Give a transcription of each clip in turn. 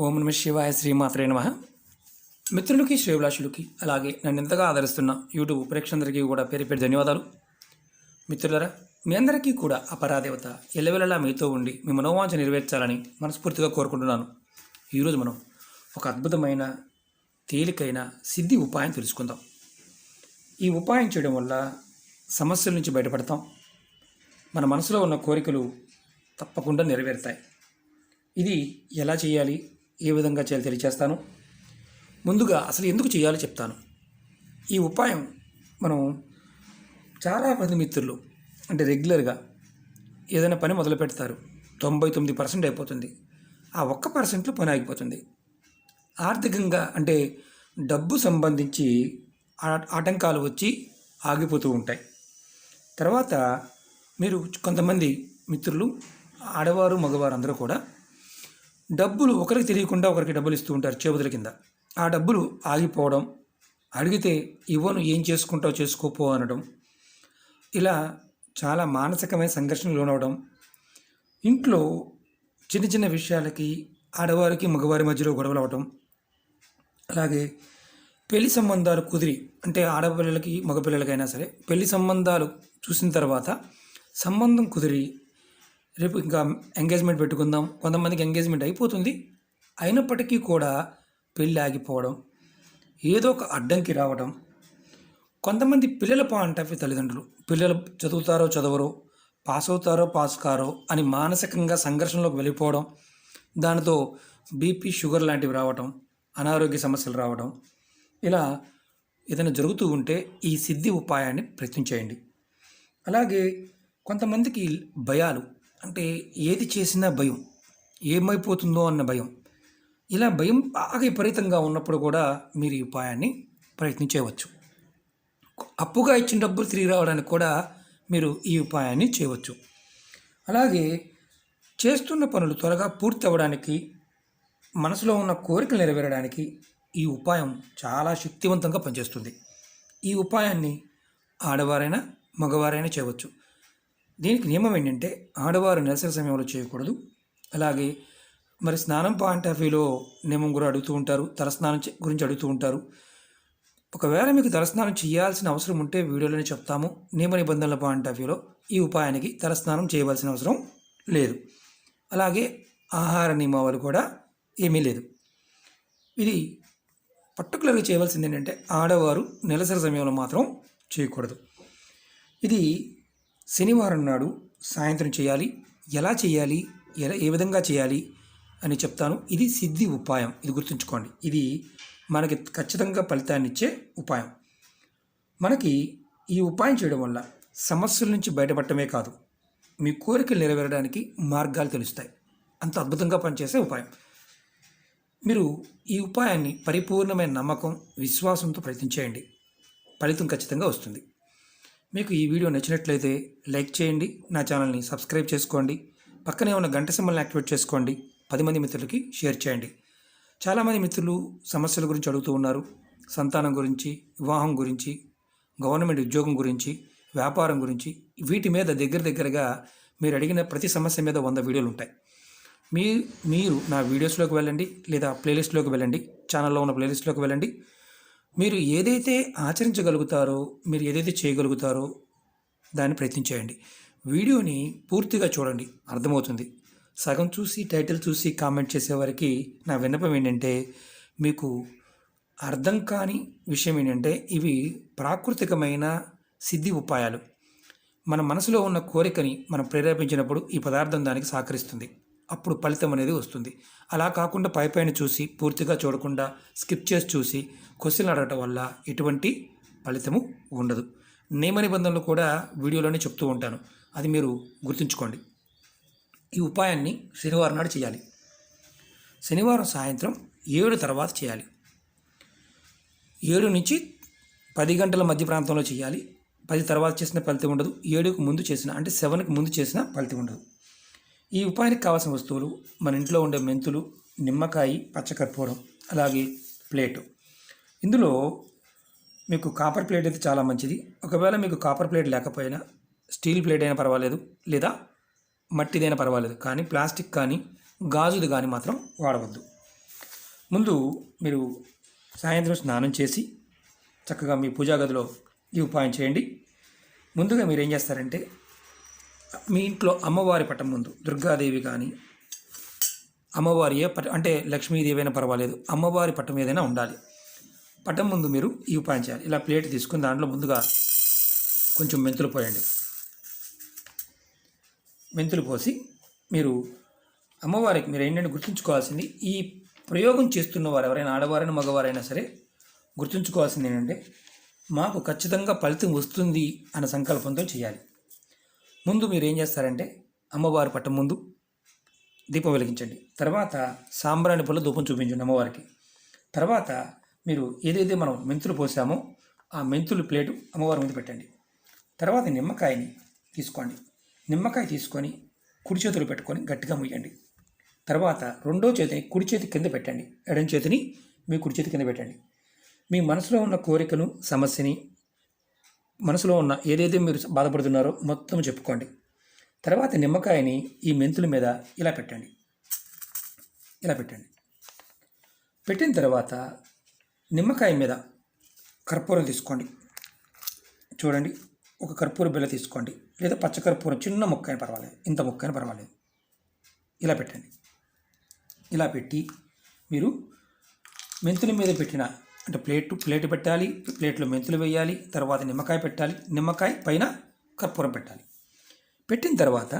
ఓం నమ శివాయ శ్రీమాత్రే నమ. మిత్రులకి శ్రేభిలాషులకి అలాగే నన్ను ఎంతగా ఆదరిస్తున్న యూట్యూబ్ ప్రేక్షకులందరికీ కూడా పేరు పేరు ధన్యవాదాలు. మిత్రులరా మీ అందరికీ కూడా అపరాదేవత ఎల్లవెల్లలా మీతో ఉండి మీ మనోవాంఛ నెరవేర్చాలని మనస్ఫూర్తిగా కోరుకుంటున్నాను. ఈరోజు మనం ఒక అద్భుతమైన తేలికైన సిద్ధి ఉపాయం తెలుసుకుందాం. ఈ ఉపాయం చేయడం వల్ల సమస్యల నుంచి బయటపడతాం. మన మనసులో ఉన్న కోరికలు తప్పకుండా నెరవేరుతాయి. ఇది ఎలా చేయాలి? ఏ విధంగా చేయాలి తెలియచేస్తాను? ముందుగా అసలు ఎందుకు చేయాలో చెప్తాను. ఈ ఉపాయం మనం చాలా మంది మిత్రులు అంటే రెగ్యులర్గా ఏదైనా పని మొదలు పెడతారు. తొంభై తొమ్మిది పర్సెంట్ అయిపోతుంది. ఆ ఒక్క పర్సెంట్లో పని ఆగిపోతుంది. ఆర్థికంగా అంటే డబ్బు సంబంధించి ఆ- ఆటంకాలు వచ్చి ఆగిపోతూ ఉంటాయి. తర్వాత మీరు కొంతమంది మిత్రులు ఆడవారు మగవారు అందరూ కూడా డబ్బులు ఒకరికి తెలియకుండా ఒకరికి డబ్బులు ఇస్తూ ఉంటారు చేబుదల కింద. ఆ డబ్బులు ఆగిపోవడం అడిగితే ఇవ్వను ఏం చేసుకుంటావు చేసుకోపో అనడం ఇలా చాలా మానసికమైన సంఘర్షణ లోనవడం ఇంట్లో చిన్న చిన్న విషయాలకి ఆడవారికి మగవారి మధ్యలో గొడవలు అవడం అలాగే పెళ్ళి సంబంధాలు కుదిరి అంటే ఆడపిల్లలకి మగపిల్లలకైనా సరే పెళ్ళి సంబంధాలు చూసిన తర్వాత సంబంధం కుదిరి రేపు ఇంకా ఎంగేజ్మెంట్ పెట్టుకుందాం. కొంతమందికి ఎంగేజ్మెంట్ అయిపోతుంది. అయినప్పటికీ కూడా పెళ్ళి ఆగిపోవడం ఏదో ఒక అడ్డంకి రావడం. కొంతమంది పిల్లల పాయింట్ ఆఫ్ తల్లిదండ్రులు పిల్లలు చదువుతారో చదవరో పాస్ అవుతారో పాస్ కారో అని మానసికంగా సంఘర్షణలోకి వెళ్ళిపోవడం దానితో బీపీ షుగర్ లాంటివి రావటం అనారోగ్య సమస్యలు రావడం. ఇలా ఏదైనా జరుగుతూ ఉంటే ఈ సిద్ధి ఉపాయాన్ని ప్రయత్నించేయండి. అలాగే కొంతమందికి భయాలు అంటే ఏది చేసినా భయం ఏమైపోతుందో అన్న భయం. ఇలా భయం బాగా విపరీతంగా ఉన్నప్పుడు కూడా మీరు ఈ ఉపాయాన్ని ప్రయత్నించవచ్చు. అప్పుగా ఇచ్చిన డబ్బులు తిరిగి రావడానికి కూడా మీరు ఈ ఉపాయాన్ని చేయవచ్చు. అలాగే చేస్తున్న పనులు త్వరగా పూర్తి అవ్వడానికి మనసులో ఉన్న కోరికలు నెరవేరడానికి ఈ ఉపాయం చాలా శక్తివంతంగా పనిచేస్తుంది. ఈ ఉపాయాన్ని ఆడవారైనా మగవారైనా చేయవచ్చు. దీనికి నియమం ఏంటంటే ఆడవారు నెలసరి సమయంలో చేయకూడదు. అలాగే మరి స్నానం పాయింట్ ఆఫ్ వ్యూలో నియమం కూడా అడుగుతూ ఉంటారు. తలస్నానం గురించి అడుగుతూ ఉంటారు. ఒకవేళ మీకు తలస్నానం చేయాల్సిన అవసరం ఉంటే వీడియోలోనే చెప్తాము. నియమ నిబంధనల పాయింట్ ఆఫ్ వ్యూలో ఈ ఉపాయానికి తలస్నానం చేయవలసిన అవసరం లేదు. అలాగే ఆహార నియమావళి కూడా ఏమీ లేదు. ఇది పర్టికులర్గా చేయవలసింది ఏంటంటే ఆడవారు నెలసరి సమయంలో మాత్రం చేయకూడదు. ఇది శనివారం నాడు సాయంత్రం చేయాలి. ఎలా చేయాలి? ఎలా ఏ విధంగా చేయాలి అని చెప్తాను. ఇది సిద్ధి ఉపాయం. ఇది గుర్తుంచుకోండి. ఇది మనకి ఖచ్చితంగా ఫలితాన్ని ఇచ్చే ఉపాయం. మనకి ఈ ఉపాయం చేయడం వల్ల సమస్యల నుంచి బయటపడటమే కాదు మీ కోరికలు నెరవేరడానికి మార్గాలు తెలుస్తాయి. అంత అద్భుతంగా పనిచేసే ఉపాయం. మీరు ఈ ఉపాయాన్ని పరిపూర్ణమైన నమ్మకం విశ్వాసంతో ప్రయత్నించేయండి ఫలితం ఖచ్చితంగా వస్తుంది. మీకు ఈ వీడియో నచ్చినట్లయితే లైక్ చేయండి నా ఛానల్ని సబ్స్క్రైబ్ చేసుకోండి పక్కనే ఉన్న గంట సింబల్ని యాక్టివేట్ చేసుకోండి పది మంది మిత్రులకి షేర్ చేయండి. చాలామంది మిత్రులు సమస్యల గురించి అడుగుతూ ఉన్నారు. సంతానం గురించి వివాహం గురించి గవర్నమెంట్ ఉద్యోగం గురించి వ్యాపారం గురించి. వీటి మీద దగ్గర దగ్గరగా మీరు అడిగిన ప్రతి సమస్య మీద వంద వీడియోలు ఉంటాయి. మీ మీరు నా వీడియోస్లోకి వెళ్ళండి లేదా ప్లేలిస్ట్లోకి వెళ్ళండి ఛానల్లో ఉన్న ప్లేలిస్ట్లోకి వెళ్ళండి. మీరు ఏదైతే ఆచరించగలుగుతారో మీరు ఏదైతే చేయగలుగుతారో దాన్ని ప్రయత్నించేయండి వీడియోని పూర్తిగా చూడండి. అర్థమవుతుంది. సగం చూసి టైటిల్ చూసి కామెంట్ చేసేవారికి నా విన్నపం ఏంటంటే మీకు అర్థం కాని విషయం ఏంటంటే ఇవి ప్రాకృతికమైన సిద్ధి ఉపాయాలు. మన మనసులో ఉన్న కోరికని మనం ప్రేరేపించినప్పుడు ఈ పదార్థం దానికి సహకరిస్తుంది. అప్పుడు ఫలితం అనేది వస్తుంది. అలా కాకుండా పై పైన చూసి పూర్తిగా చూడకుండా స్కిప్ చేసి చూసి క్వశ్చన్లు అడగటం వల్ల ఎటువంటి ఫలితము ఉండదు. నియమ నిబంధనలు కూడా వీడియోలోనే చెప్తూ ఉంటాను. అది మీరు గుర్తుంచుకోండి. ఈ ఉపాయాన్ని శనివారం నాడు చేయాలి. శనివారం సాయంత్రం ఏడు తర్వాత చేయాలి. ఏడు నుంచి పది గంటల మధ్య ప్రాంతంలో చేయాలి. పది తర్వాత చేసిన ఫలితం ఉండదు. ఏడుకు ముందు చేసిన అంటే సెవెన్కి ముందు చేసిన ఫలితం ఉండదు. ఈ ఉపాయానికి కావాల్సిన వస్తువులు మన ఇంట్లో ఉండే మెంతులు నిమ్మకాయ పచ్చకర్పూరం అలాగే ప్లేటు. ఇందులో మీకు కాపర్ ప్లేట్ అయితే చాలా మంచిది. ఒకవేళ మీకు కాపర్ ప్లేట్ లేకపోయినా స్టీల్ ప్లేట్ అయినా పర్వాలేదు లేదా మట్టిదైనా పర్వాలేదు కానీ ప్లాస్టిక్ కానీ గాజుది కానీ మాత్రం వాడవద్దు. ముందు మీరు సాయంత్రం స్నానం చేసి చక్కగా మీ పూజా గదిలో ఈ ఉపాయం చేయండి. ముందుగా మీరు ఏం చేస్తారంటే మీ ఇంట్లో అమ్మవారి పటం ముందు దుర్గాదేవి కానీ అమ్మవారి ఏ పట అంటే లక్ష్మీదేవి అయినా పర్వాలేదు అమ్మవారి పటం ఏదైనా ఉండాలి. పటం ముందు మీరు ఈ ఉపాయం చేయాలి. ఇలా ప్లేట్ తీసుకుని దాంట్లో ముందుగా కొంచెం మెంతులు పోయండి. మెంతులు పోసి మీరు అమ్మవారికి మీరు ఏంటంటే గుర్తుంచుకోవాల్సింది ఈ ప్రయోగం చేస్తున్న వారు ఎవరైనా ఆడవారైనా మగవారైనా సరే గుర్తుంచుకోవాల్సింది ఏంటంటే మాకు ఖచ్చితంగా ఫలితం వస్తుంది అన్న సంకల్పంతో చేయాలి. ముందు మీరు ఏం చేస్తారంటే అమ్మవారి పట్టం ముందు దీపం వెలిగించండి. తర్వాత సాంబ్రాణి పూల ధూపం చూపించండి అమ్మవారికి. తర్వాత మీరు ఏదైతే మనం మెంతులు పోసామో ఆ మెంతులు ప్లేటు అమ్మవారి ముందు పెట్టండి. తర్వాత నిమ్మకాయని తీసుకోండి. నిమ్మకాయ తీసుకొని కుడి చేతులు పెట్టుకొని గట్టిగా ముయ్యండి. తర్వాత రెండో చేతిని కుడి చేతి కింద పెట్టండి. ఎడం చేతిని మీ కుడి చేతి కింద పెట్టండి. మీ మనసులో ఉన్న కోరికను సమస్యని మనసులో ఉన్న ఏదైతే మీరు బాధపడుతున్నారో మొత్తం చెప్పుకోండి. తర్వాత నిమ్మకాయని ఈ మెంతుల మీద ఇలా పెట్టండి. ఇలా పెట్టండి. పెట్టిన తర్వాత నిమ్మకాయ మీద కర్పూరం తీసుకోండి. చూడండి ఒక కర్పూర బిల్ల తీసుకోండి. లేదా పచ్చ కర్పూరం చిన్న ముక్క అయినా పర్వాలేదు. ఇంత ముక్క అయినా పర్వాలేదు. ఇలా పెట్టండి. ఇలా పెట్టి మీరు మెంతుల మీద పెట్టిన అంటే ప్లేట్ ప్లేట్ పెట్టాలి ప్లేట్లో మెంతులు వేయాలి తర్వాత నిమ్మకాయ పెట్టాలి నిమ్మకాయ పైన కర్పూరం పెట్టాలి. పెట్టిన తర్వాత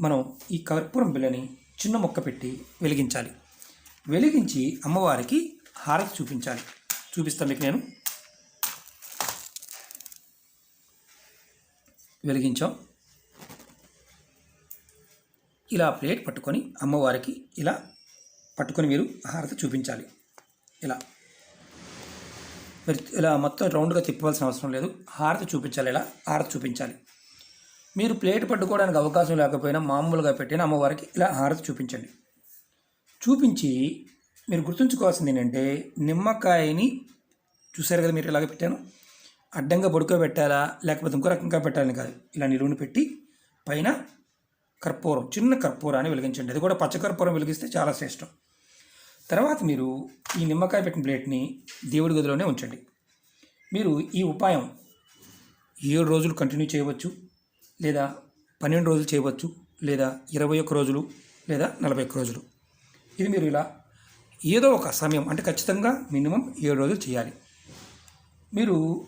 మనం ఈ కర్పూరం బిల్లని చిన్న మొక్క పెట్టి వెలిగించాలి. వెలిగించి అమ్మవారికి హారతి చూపించాలి. చూపిస్తాను మీకు నేను. వెలిగించాం. ఇలా ప్లేట్ పట్టుకొని అమ్మవారికి ఇలా పట్టుకొని మీరు హారతి చూపించాలి. ఇలా. ఇలా మొత్తం రౌండ్గా తిప్పవలసిన అవసరం లేదు. హారతి చూపించాలి ఇలా. హారతి చూపించాలి. మీరు ప్లేట్ పట్టుకోవడానికి అవకాశం లేకపోయినా మామూలుగా పెట్టిన అమ్మవారికి ఇలా హారతి చూపించండి. చూపించి మీరు గుర్తుంచుకోవాల్సింది ఏంటంటే నిమ్మకాయని చూసారు కదా మీరు ఇలాగ పెట్టాను. అడ్డంగా పడుకోబెట్టాలా లేకపోతే ఇంకో రకంగా పెట్టాలని కాదు. ఇలా నిలువుని పెట్టి పైన కర్పూరం చిన్న కర్పూరాన్ని వెలిగించండి. అది కూడా పచ్చ కర్పూరం వెలిగిస్తే చాలా శ్రేష్టం. తర్వాత మీరు ఈ నిమ్మకాయ పెట్టిన ప్లేట్ని దేవుడి గదిలోనే ఉంచండి. మీరు ఈ ఉపాయం ఏడు రోజులు కంటిన్యూ చేయవచ్చు లేదా పన్నెండు రోజులు చేయవచ్చు లేదా ఇరవై ఒక్క రోజులు లేదా నలభై ఒక్క రోజులు. ఇది మీరు ఇలా ఏదో ఒక సమయం అంటే ఖచ్చితంగా మినిమం ఏడు రోజులు చేయాలి. మీరు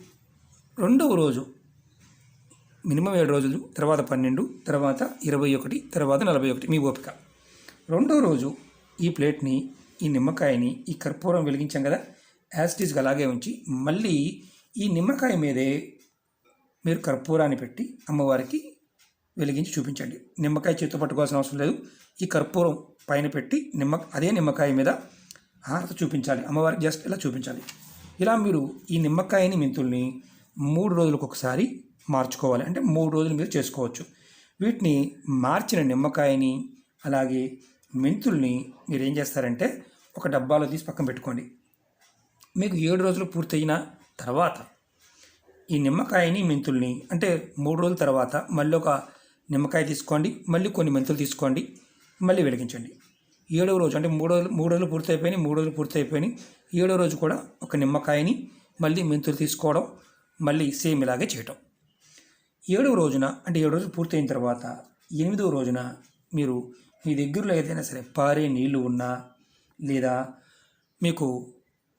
రెండవ రోజు మినిమం ఏడు రోజులు తర్వాత పన్నెండు తర్వాత ఇరవై ఒకటి తర్వాత నలభై ఒకటి మీ ఓపిక. రెండవ రోజు ఈ ప్లేట్ని ఈ నిమ్మకాయని ఈ కర్పూరం వెలిగించాం కదా? యాసిటీస్గా అలాగే ఉంచి మళ్ళీ ఈ నిమ్మకాయ మీదే మీరు కర్పూరాన్ని పెట్టి అమ్మవారికి వెలిగించి చూపించండి. నిమ్మకాయ చేతితో పట్టుకోవాల్సిన అవసరం లేదు. ఈ కర్పూరం పైన పెట్టి నిమ్మ అదే నిమ్మకాయ మీద హారత చూపించాలి. అమ్మవారికి జస్ట్ ఇలా చూపించాలి. ఇలా మీరు ఈ నిమ్మకాయని మెంతుల్ని మూడు రోజులకు ఒకసారి మార్చుకోవాలి. అంటే మూడు రోజులు మీరు చేసుకోవచ్చు. వీటిని మార్చిన నిమ్మకాయని అలాగే మెంతుల్ని మీరు ఏం చేస్తారంటే ఒక డబ్బాలో తీసి పక్కన పెట్టుకోండి. మీకు ఏడు రోజులు పూర్తయిన తర్వాత ఈ నిమ్మకాయని మెంతుల్ని అంటే మూడు రోజుల తర్వాత మళ్ళీ ఒక నిమ్మకాయ తీసుకోండి మళ్ళీ కొన్ని మెంతులు తీసుకోండి మళ్ళీ వెలిగించండి. ఏడవ రోజు అంటే మూడు రోజులు మూడు రోజులు పూర్తి మూడు రోజులు పూర్తయిపోయినాయి. ఏడో రోజు కూడా ఒక నిమ్మకాయని మళ్ళీ మెంతులు తీసుకోవడం మళ్ళీ సేమ్ ఇలాగే చేయటం. ఏడవ రోజున అంటే ఏడు రోజులు పూర్తయిన తర్వాత ఎనిమిదవ రోజున మీరు మీ దగ్గరలో ఏదైనా సరే పారే నీళ్ళు ఉన్నా లేదా మీకు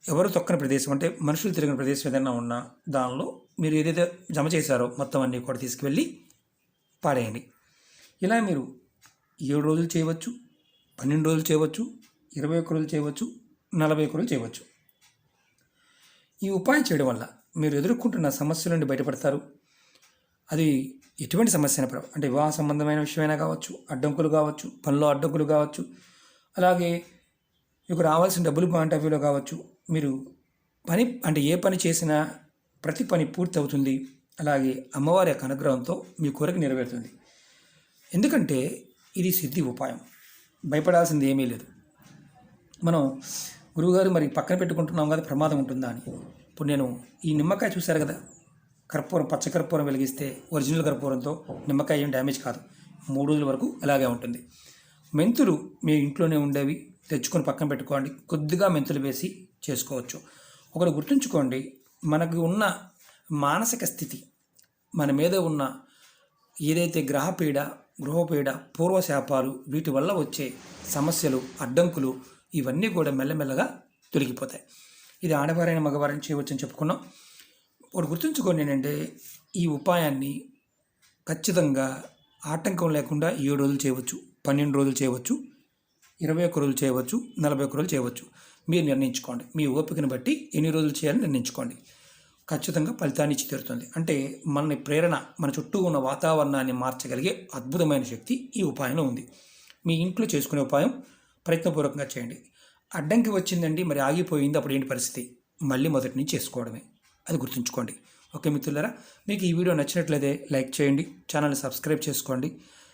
ఎవరు తొక్కని ప్రదేశం అంటే మనుషులు తిరిగిన ప్రదేశం ఏదైనా ఉన్నా దానిలో మీరు ఏదైతే జమ చేశారో మొత్తం అన్నీ కూడా తీసుకువెళ్ళి పాడేయండి ఇలా మీరు ఏడు రోజులు చేయవచ్చు పన్నెండు రోజులు చేయవచ్చు ఇరవై ఒక్క రోజులు చేయవచ్చు నలభై ఒక్క రోజులు చేయవచ్చు. ఈ ఉపాయం చేయడం వల్ల మీరు ఎదుర్కొంటున్న సమస్యల నుండి బయటపడతారు. అది ఎటువంటి సమస్య అయినా అంటే వివాహ సంబంధమైన విషయమైనా కావచ్చు అడ్డంకులు కావచ్చు పనిలో అడ్డంకులు కావచ్చు అలాగే మీకు రావాల్సిన డబ్బులు పాయింట్ ఆఫ్ వ్యూలో కావచ్చు. మీరు పని అంటే ఏ పని చేసినా ప్రతి పని పూర్తి అవుతుంది. అలాగే అమ్మవారి యొక్క అనుగ్రహంతో మీ కోరిక నెరవేరుతుంది. ఎందుకంటే ఇది సిద్ధి ఉపాయం. భయపడాల్సింది ఏమీ లేదు. మనం గురువుగారు మరి పక్కన పెట్టుకుంటున్నాం కదా ప్రమాదం ఉంటుందా అని. ఇప్పుడు నేను ఈ నిమ్మకాయ చూశారు కదా కర్పూరం పచ్చ కర్పూరం వెలిగిస్తే ఒరిజినల్ కర్పూరంతో నిమ్మకాయ ఏం డ్యామేజ్ కాదు. మూడు రోజుల వరకు అలాగే ఉంటుంది. మెంతులు మీ ఇంట్లోనే ఉండేవి. తెచ్చుకొని పక్కన పెట్టుకోండి. కొద్దిగా మెంతులు వేసి చేసుకోవచ్చు. ఒకటి గుర్తుంచుకోండి మనకు ఉన్న మానసిక స్థితి మన మీద ఉన్న ఏదైతే గ్రహపీడ గృహపీడ పూర్వశాపాలు వీటి వల్ల వచ్చే సమస్యలు అడ్డంకులు ఇవన్నీ కూడా మెల్లమెల్లగా తొలగిపోతాయి. ఇది ఆడవారైన మగవారైన చేయవచ్చని చెప్పుకున్నాం. ఒకటి గుర్తుంచుకోండి ఏంటంటే ఈ ఉపాయాన్ని ఖచ్చితంగా ఆటంకం లేకుండా ఏడు రోజులు చేయవచ్చు పన్నెండు రోజులు చేయవచ్చు. ఇరవై ఒక్క రోజులు చేయవచ్చు నలభై ఒక్క రోజులు చేయవచ్చు. మీరు నిర్ణయించుకోండి. మీ ఓపికను బట్టి ఎన్ని రోజులు చేయాలని నిర్ణయించుకోండి. ఖచ్చితంగా ఫలితాన్ని ఇచ్చి తీరుతుంది. అంటే మన ప్రేరణ మన చుట్టూ ఉన్న వాతావరణాన్ని మార్చగలిగే అద్భుతమైన శక్తి ఈ ఉపాయంలో ఉంది. మీ ఇంట్లో చేసుకునే ఉపాయం ప్రయత్నపూర్వకంగా చేయండి. అడ్డంకి వచ్చిందండి మరి ఆగిపోయింది అప్పుడు ఏంటి పరిస్థితి? మళ్ళీ మొదటి నుంచి చేసుకోవడమే. అది గుర్తుంచుకోండి. ఓకే మిత్రులారా మీకు ఈ వీడియో నచ్చినట్లయితే లైక్ చేయండి ఛానల్ని సబ్స్క్రైబ్ చేసుకోండి.